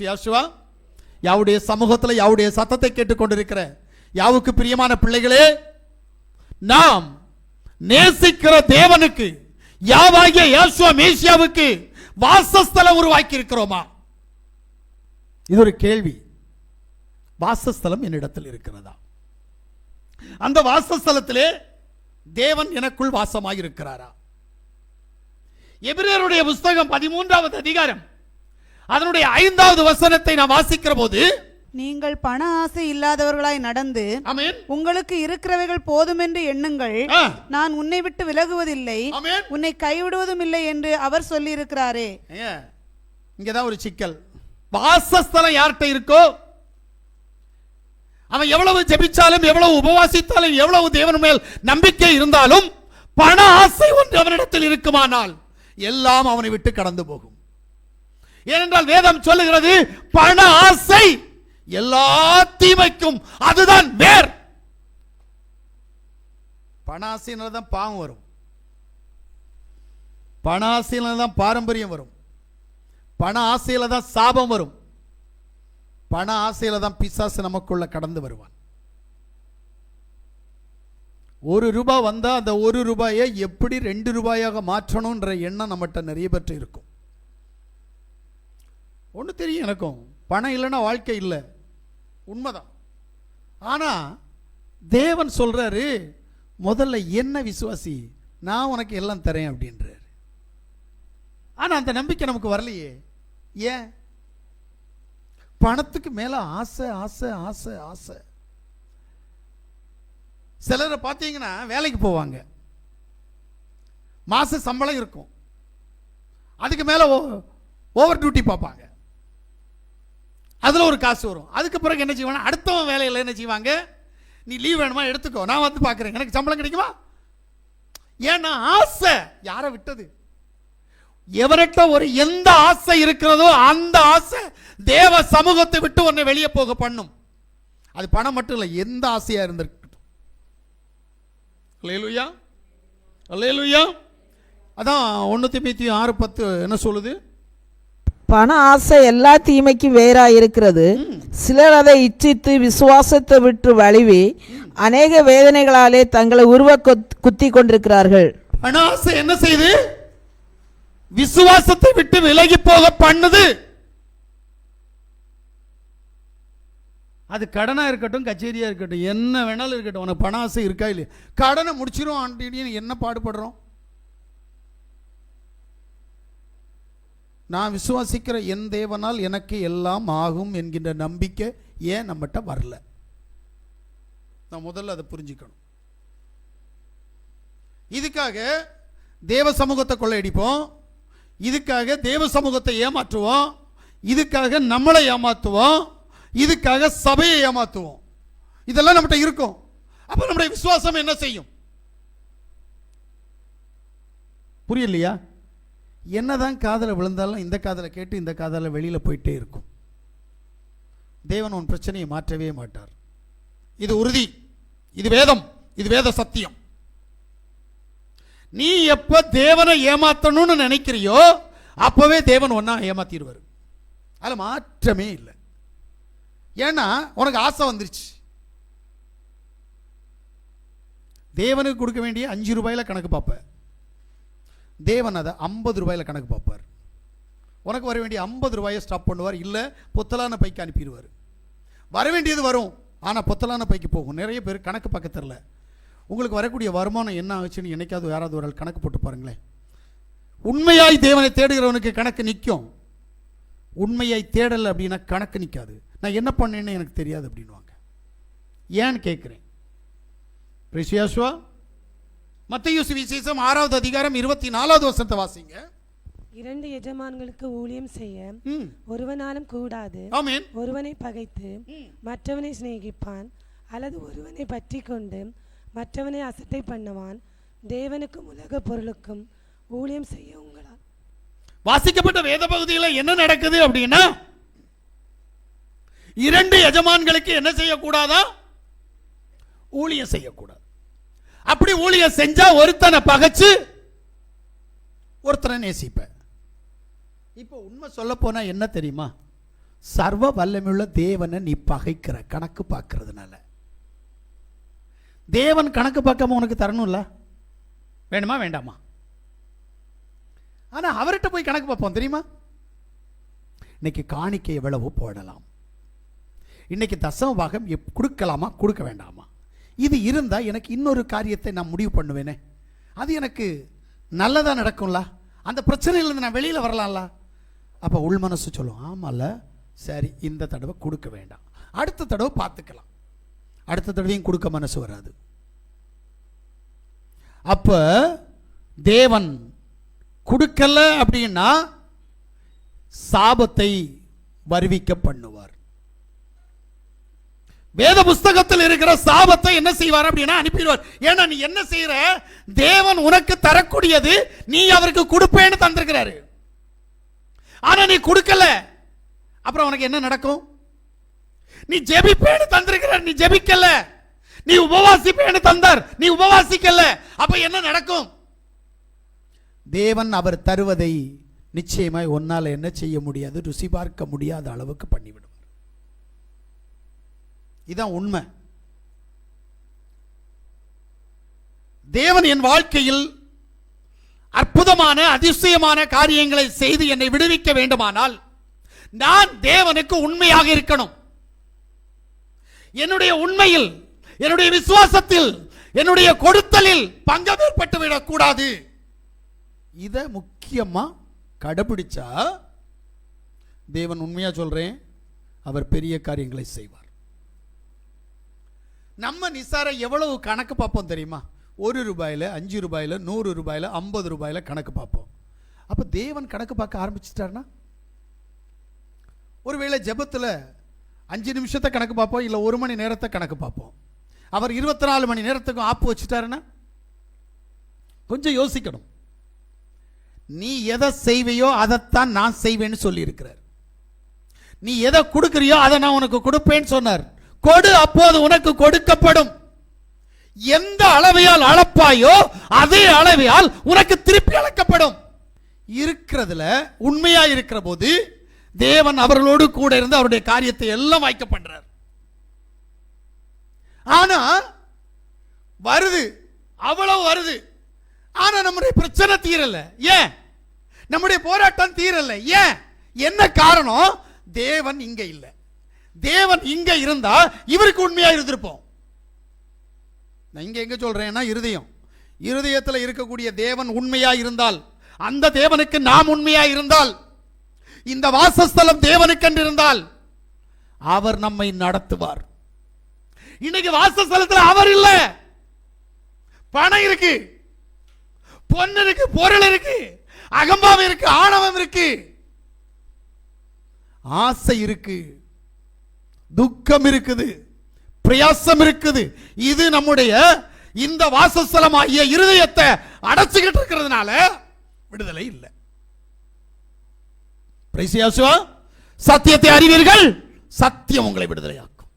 பிரிசியாசுவா யாவுடைய சமூகத்தில் யாவுடைய சத்தத்தை கேட்டுக்கொண்டிருக்கிற யாவுக்கு பிரியமான பிள்ளைகளே நாம் நேசிக்கிற தேவனுக்கு யாவாகிய யாசுவா மேசியாவுக்கு வாசஸ்தலம் உருவாக்கி இருக்கிறோமா இது ஒரு கேள்வி. வாசஸ்தலம் என்னிடத்தில் இருக்கிறதா? அந்த வாசஸ்தலத்திலே தேவன் எனக்குள் வாசமாக இருக்கிறாரா எபிரேருடைய புஸ்தகம் பதிமூன்றாவது அதிகாரம் அதனுடைய ஐந்தாவது வசனத்தை நான் வாசிக்கிற போது நீங்கள் பண ஆசை இல்லாதவர்களாய் நடந்து உங்களுக்கு இருக்கிறவைகள் போதுமென்று எண்ணுங்கள். ஆ, நான் உன்னை விட்டு விலகுவதில்லை. உன்னை கைவிடுவதும் இல்லை என்று அவர் சொல்லியிருக்கிறாரே. ஏங்க, இங்கதான் ஒரு சிக்கல். வாசஸ்தலம் யார்கிட்ட இருக்கோ அவன் எவ்வளவு ஜெபிச்சாலும் எவ்வளவு உபவாசித்தாலும் எவ்வளவு தேவன் மேல் நம்பிக்கை இருந்தாலும் பண ஆசை ஒன்று அவனிடத்தில் இருக்குமானால் எல்லாம் அவனை விட்டு கடந்து போகும். ஏனென்றால் வேதம் சொல்லுகிறது பண ஆசை எல்லா தீமைக்கும் அதுதான் வேர். பண தான் பாவம் வரும். பண ஆசையினால தான் பாரம்பரியம் வரும். பண ஆசையில தான் சாபம் வரும். பண ஆசையில தான் பிசாசு நமக்குள்ள கடந்து வருவான். ஒரு ரூபாய் வந்தா அந்த ஒரு ரூபாயை எப்படி ரெண்டு ரூபாயாக மாற்றணும்ன்ற எண்ணம் நம்மகிட்ட நிறைய பெற்று இருக்கும். ஒன்று தெரியும் எனக்கும். பணம் இல்லைன்னா வாழ்க்கை இல்லை. உண்மைதான். ஆனா தேவன் சொல்றாரு முதல்ல என்ன விசுவாசி? நான் உனக்கு எல்லாம் தரேன் அப்படின்றாரு. ஆனா அந்த நம்பிக்கை நமக்கு வரலையே. ஏன்? பணத்துக்கு மேல ஆசை ஆசை ஆசை ஆசை. சிலரை பார்த்தீங்கன்னா வேலைக்கு போவாங்க. மாத சம்பளம் இருக்கும். அதுக்கு மேல ஓவர் டியூட்டி பார்ப்பாங்க. அதில் ஒரு காசு வரும். அதுக்கு பிறகு என்ன செய்வாங்க அடுத்தவன் வேலையில் என்ன செய்வாங்க? நீ லீவ் வேணுமா? எடுத்துக்கோ. நான் வந்து பார்க்குறேன். எனக்கு சம்பளம் கிடைக்குமா? ஏன்னா ஆசை. யாரை விட்டது? எவர்கிட்ட ஒரு எந்த ஆசை இருக்கிறதோ அந்த ஆசை தேவ சமூகத்தை விட்டு உன்னை வெளியே போக பண்ணும். அது பணம் மட்டும் இல்லை எந்த ஆசையாக இருந்திருக்கட்டும். அல்லேலூயா. அல்லேலூயா. அதான் ஒன்று திமுத்தி ஆறு பத்து என்ன சொல்லுது? பண ஆசை எல்லா தீமைக்கும் வேறா இருக்கிறது சிலர் அதை இச்சித்து விசுவாசத்தை விட்டு வழிவி அநேக வேதனைகளாலே தங்களை உருவ குத்- குத்தி கொண்டிருக்கிறார்கள். பண ஆசை என்ன செய்யுது விசுவாசத்தை விட்டு விலகி போக பண்ணுது. அது கடனா இருக்கட்டும் கச்சேரியா இருக்கட்டும் என்ன வேணாலும் இருக்கட்டும் உனக்கு பண ஆசை இருக்கா இல்லையா? கடனை முடிச்சிரும் ஆண்டின்னு என்ன பாடுபடுறோம்? நான் விசுவாசிக்கிற என் தேவனால் எனக்கு எல்லாம் ஆகும் என்கின்ற நம்பிக்கை ஏன் நம்மகிட்ட வரல? நான் முதல்ல அதை புரிஞ்சுக்கணும். இதுக்காக தேவ சமூகத்தை கொள்ளையடிப்போம். இதுக்காக தேவ சமூகத்தை ஏமாற்றுவோம். இதுக்காக நம்மளை ஏமாற்றுவோம் இதுக்காக சபையை ஏமாற்றுவோம் இதெல்லாம் நம்மகிட்ட இருக்கும். அப்போ நம்முடைய விசுவாசம் என்ன செய்யும்? புரியலையா? என்னதான் காதலை விழுந்தாலும் இந்த காதலை கேட்டு இந்த காதல வெளியில போயிட்டே இருக்கும். தேவன் உன் பிரச்சனையை மாற்றவே மாட்டார். இது உறுதி இது வேதம் இது வேத சத்தியம். நீ எப்ப தேவனை ஏமாத்தணும்னு நினைக்கிறியோ அப்பவே தேவன் ஒன்னா ஏமாத்திடுவார். அதுல மாற்றமே இல்லை. ஏன்னா உனக்கு ஆசை வந்துருச்சு. தேவனுக்கு கொடுக்க வேண்டிய அஞ்சு ரூபாயில கணக்கு பார்ப்பேன் தேவன் அதை ஐம்பது ரூபாயில் கணக்கு பார்ப்பார். உனக்கு வர வேண்டிய ஐம்பது ரூபாயை ஸ்டாப் பண்ணுவார். இல்லை பொத்தலான பைக்கு அனுப்பிடுவார். வர வேண்டியது வரும். ஆனால் பொத்தலான பைக்கு போகும். நிறைய பேர் கணக்கு பார்க்க தெரில உங்களுக்கு வரக்கூடிய வருமானம் என்ன ஆச்சுன்னு என்னைக்காவது யாராவது ஒரு ஆள் கணக்கு போட்டு பாருங்களேன். உண்மையாய் தேவனை தேடுகிறவனுக்கு கணக்கு நிற்கும். உண்மையாய் தேடலை அப்படின்னா கணக்கு நிற்காது. நான் என்ன பண்ணேன்னு எனக்கு தெரியாது அப்படின்வாங்க ஏன்னு கேட்குறேன். பிரிசியாசுவா மத்திய சுவிசேஷம் ஆறாவது அதிகாரம் இருபத்தி நாலாவது வருஷத்தை வாசிங்க. இரண்டு எஜமான்களுக்கு ஊழியம் செய்ய ஒருவனாலும் கூடாது. ஒருவனை பகைத்து மற்றவனை சிநேகிப்பான். அல்லது ஒருவனை பற்றி கொண்டு மற்றவனை அசட்டை பண்ணுவான். தேவனுக்கும் உலக பொருளுக்கும் ஊழியம் செய்ய உங்களால். வாசிக்கப்பட்ட வேத பகுதியில் என்ன நடக்குது அப்படின்னா இரண்டு எஜமான்களுக்கு என்ன செய்யக்கூடாதா? ஊழியம் செய்யக்கூடாது. அப்படி ஊழியம் செஞ்சா ஒருத்தனை பகைச்சு ஒருத்தனை நேசிப்ப இப்போ உண்மை சொல்ல போனா என்ன தெரியுமா? சர்வ வல்லமையுள்ள தேவனை நீ பகைக்கிற கணக்கு பார்க்கறதுனால. தேவன் கணக்கு பார்க்காம உனக்கு தரணும்ல? வேணுமா வேண்டாமா? ஆனா அவர்கிட்ட போய் கணக்கு பார்ப்போம் தெரியுமா? இன்னைக்கு காணிக்கை எவ்வளவு போடலாம். இன்னைக்கு தசம பாகம் கொடுக்கலாமா கொடுக்க வேண்டாமா? இது இருந்தால் எனக்கு இன்னொரு காரியத்தை நான் முடிவு பண்ணுவேனே. அது எனக்கு நல்லதாக நடக்கும்ல? அந்த பிரச்சனையிலேருந்து நான் வெளியில் வரலாம்ல? அப்போ உள் மனசு சொல்லும் ஆமாம்ல சரி இந்த தடவை கொடுக்க வேண்டாம். அடுத்த தடவை பார்த்துக்கலாம். அடுத்த தடவையும் கொடுக்க மனசு வராது. அப்போ தேவன் கொடுக்கல அப்படின்னா சாபத்தை வருவிக்க பண்ணுவார். வேத புஸ்தகத்தில் இருக்கிற சாபத்தை என்ன செய்வார் அப்படின்னா அனுப்பிடுவார். ஏன்னா நீ என்ன செய்யற தேவன் உனக்கு தரக்கூடியது நீ அவருக்கு கொடுப்பேன்னு தந்திருக்கிறாரு. ஆனா நீ கொடுக்கல. அப்புறம் உனக்கு என்ன நடக்கும்? நீ ஜெபிப்பேன்னு தந்திருக்கிறார். நீ ஜெபிக்கல. நீ உபவாசிப்பேன்னு தந்தார். நீ உபவாசிக்கல. அப்ப என்ன நடக்கும்? தேவன் அவர் தருவதை நிச்சயமாய் உன்னால என்ன செய்ய முடியாது? ருசி பார்க்க முடியாத அளவுக்கு பண்ணிவிடுவார் இதான் உண்மை. தேவன் என் வாழ்க்கையில் அற்புதமான அதிசயமான காரியங்களை செய்து என்னை விடுவிக்க வேண்டுமானால் நான் தேவனுக்கு உண்மையாக இருக்கணும். என்னுடைய உண்மையில் என்னுடைய விசுவாசத்தில் என்னுடைய கொடுத்தலில் பங்கம் விடக்கூடாது. இதை முக்கியமா கடைபிடிச்சா தேவன் உண்மையா சொல்றேன் அவர் பெரிய காரியங்களை செய்வார். நம்ம நிசாரை எவ்வளவு கணக்கு பார்ப்போம் தெரியுமா? ஒரு ரூபாயில அஞ்சு ரூபாயில நூறு ரூபாயில ஐம்பது ரூபாயில கணக்கு பார்ப்போம். அப்போ தேவன் கணக்கு பார்க்க ஆரம்பிச்சிட்டாருன்னா? ஒருவேளை ஜபத்தில் அஞ்சு நிமிஷத்தை கணக்கு பார்ப்போம் இல்லை ஒரு மணி நேரத்தை கணக்கு பார்ப்போம். அவர் இருபத்தி நாலு மணி நேரத்துக்கும் ஆப்பு வச்சுட்டாருன்னா? கொஞ்சம் யோசிக்கணும். நீ எதை செய்வையோ அதைத்தான் நான் செய்வேன்னு சொல்லியிருக்கிறார். நீ எதை கொடுக்குறியோ அதை நான் உனக்கு கொடுப்பேன்னு சொன்னார். கொடு அப்போது உனக்கு கொடுக்கப்படும். எந்த அளவையால் அளப்பாயோ அதே அளவையால் உனக்கு திருப்பி அளக்கப்படும். இருக்கிறதுல உண்மையா இருக்கிற போது தேவன் அவர்களோடு கூட இருந்து அவருடைய காரியத்தை எல்லாம் வாய்க்க பண்றார். ஆனா வருது அவ்வளவு வருது. ஆனா நம்முடைய பிரச்சனை தீரல. ஏன்? நம்முடைய போராட்டம் தீரல. ஏன்? என்ன காரணம்? தேவன் இங்க இல்லை. தேவன் இங்க இருந்தா இவருக்கு உண்மையா இருந்திருப்போம். நான் இங்க எங்க சொல்றேன்னா இருதயம். இருதயத்தில் இருக்கக்கூடிய தேவன் உண்மையா இருந்தால் அந்த தேவனுக்கு நாம் உண்மையா இருந்தால் இந்த வாசஸ்தலம் தேவனுக்கென்று இருந்தால் அவர் நம்மை நடத்துவார். இன்னைக்கு வாசஸ்தலத்தில் அவர் இல்ல. பணம் இருக்கு. பொண்ணு இருக்கு பொருள் இருக்கு. அகம்பாவம் இருக்கு ஆணவம் இருக்கு. ஆசை இருக்கு. துக்கம் இருக்குது பிரயாசம் இருக்குது. இது நம்முடைய இந்த வாசஸ்தலம் ஆகிய இருதயத்தை அடைச்சுக்கிட்டு இருக்கிறதுனால விடுதலை இல்லை. சத்தியத்தை அறிவீர்கள் சத்தியம் உங்களை விடுதலையாக்கும்.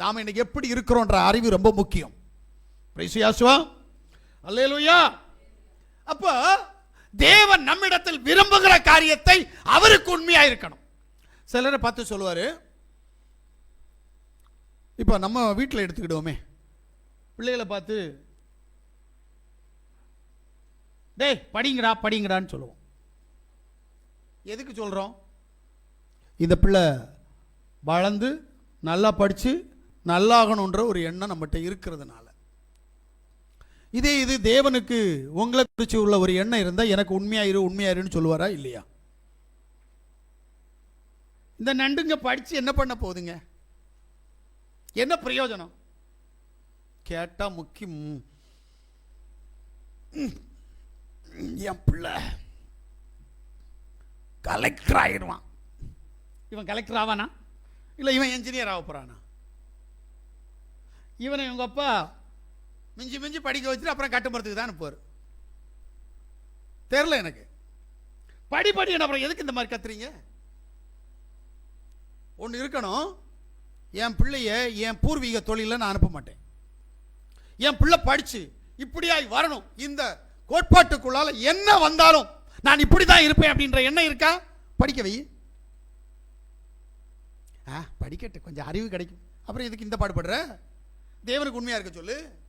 நாம் இன்னைக்கு எப்படி இருக்கிறோன்ற அறிவு ரொம்ப முக்கியம். பிரைசியாசுவா அப்ப தேவன் நம்மிடத்தில் விரும்புகிற காரியத்தை அவருக்கு உண்மையா இருக்கணும் சிலரை பார்த்து சொல்லுவாரு இப்போ நம்ம வீட்டில் எடுத்துக்கிடுவோமே. பிள்ளைகளை பார்த்து டேய் படிங்கடா படிங்கடான்னு சொல்லுவோம். எதுக்கு சொல்கிறோம் இந்த பிள்ளை வளர்ந்து நல்லா படித்து நல்லாகணுன்ற ஒரு எண்ணம் நம்மகிட்ட இருக்கிறதுனால. இதே இது தேவனுக்கு உங்களை குறித்து உள்ள ஒரு எண்ணம் இருந்தால் எனக்கு உண்மையாயிரு உண்மையாயிருன்னு சொல்லுவாரா இல்லையா? இந்த நண்டுங்க படித்து என்ன பண்ண போகுதுங்க? என்ன பிரயோஜனம்? கேட்டால் முக்கியம் என் பிள்ளை கலெக்டர் ஆயிடுவான். இவன் கலெக்டர் ஆவானா? இல்லை இவன் என்ஜினியர் ஆக போறானா? இவனை இவங்க அப்பா மிஞ்சி மிஞ்சி படிக்க வச்சுட்டு அப்புறம் கட்டுமரத்துக்கு தான் அனுப்புவார். தெரில எனக்கு. படி படி அப்புறம் எதுக்கு இந்த மாதிரி கத்துறீங்க? ஒன்று இருக்கணும். என் பிள்ளைய என் பூர்வீக தொழிலில் நான் அனுப்ப மாட்டேன். என் பிள்ளை படித்து இப்படியாய் வரணும். இந்த கோட்பாட்டுக்குள்ளால் என்ன வந்தாலும் நான் இப்படி தான் இருப்பேன் அப்படின்ற எண்ணம் இருக்கா? படிக்க வை. ஆ படிக்கட்டு. கொஞ்சம் அறிவு கிடைக்கும். அப்புறம் இதுக்கு இந்த பாடுபடுற தேவனுக்கு உண்மையாக இருக்க சொல்லு.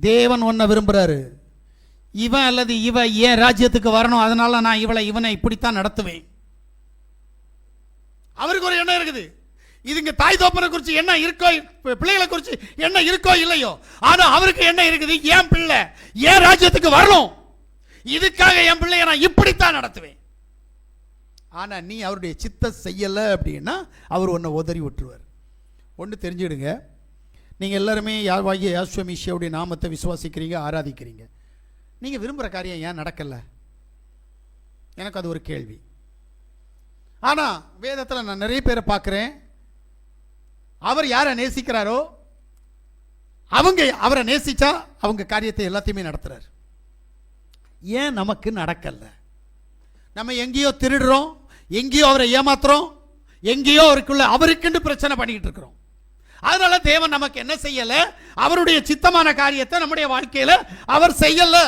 தேவன் ஒன்றை விரும்புகிறாரு இவன் அல்லது இவ ஏன் ராஜ்யத்துக்கு வரணும்? அதனால் நான் இவளை இவனை இப்படித்தான் நடத்துவேன். அவருக்கு ஒரு எண்ணம் இருக்குது. இதுங்க தாய் தோப்பனை குறித்து என்ன இருக்கோ பிள்ளைகளை குறித்து என்ன இருக்கோ இல்லையோ? ஆனா அவருக்கு என்ன இருக்குது ஏன் பிள்ளை? ஏன் ராஜ்யத்துக்கு வரணும்? இதுக்காக என் பிள்ளைய நான் இப்படித்தான் நடத்துவேன். ஆனா நீ அவருடைய சித்த செய்யல அப்படின்னா அவர் உன்னை உதறி விட்டுருவார். ஒன்று தெரிஞ்சுடுங்க நீங்கள் எல்லாருமே யாழ்வாகிய யாஸ்வமிஷியாவுடைய நாமத்தை விசுவாசிக்கிறீங்க ஆராதிக்கிறீங்க. நீங்கள் விரும்புகிற காரியம் ஏன் நடக்கலை? எனக்கு அது ஒரு கேள்வி. ஆனால் வேதத்தில் நான் நிறைய பேரை பார்க்குறேன். அவர் யாரை நேசிக்கிறாரோ அவங்க அவரை நேசித்தா அவங்க காரியத்தை எல்லாத்தையுமே நடத்துகிறார் ஏன் நமக்கு நடக்கல? நம்ம எங்கேயோ திருடுறோம் எங்கேயோ அவரை ஏமாத்துறோம் எங்கேயோ அவருக்குள்ள அவருக்குன்னு பிரச்சனை பண்ணிக்கிட்டு இருக்கிறோம். அதனால தேவன் நமக்கு என்ன செய்யலை? அவருடைய சித்தமான காரியத்தை நம்முடைய வாழ்க்கையில் அவர் செய்யலை.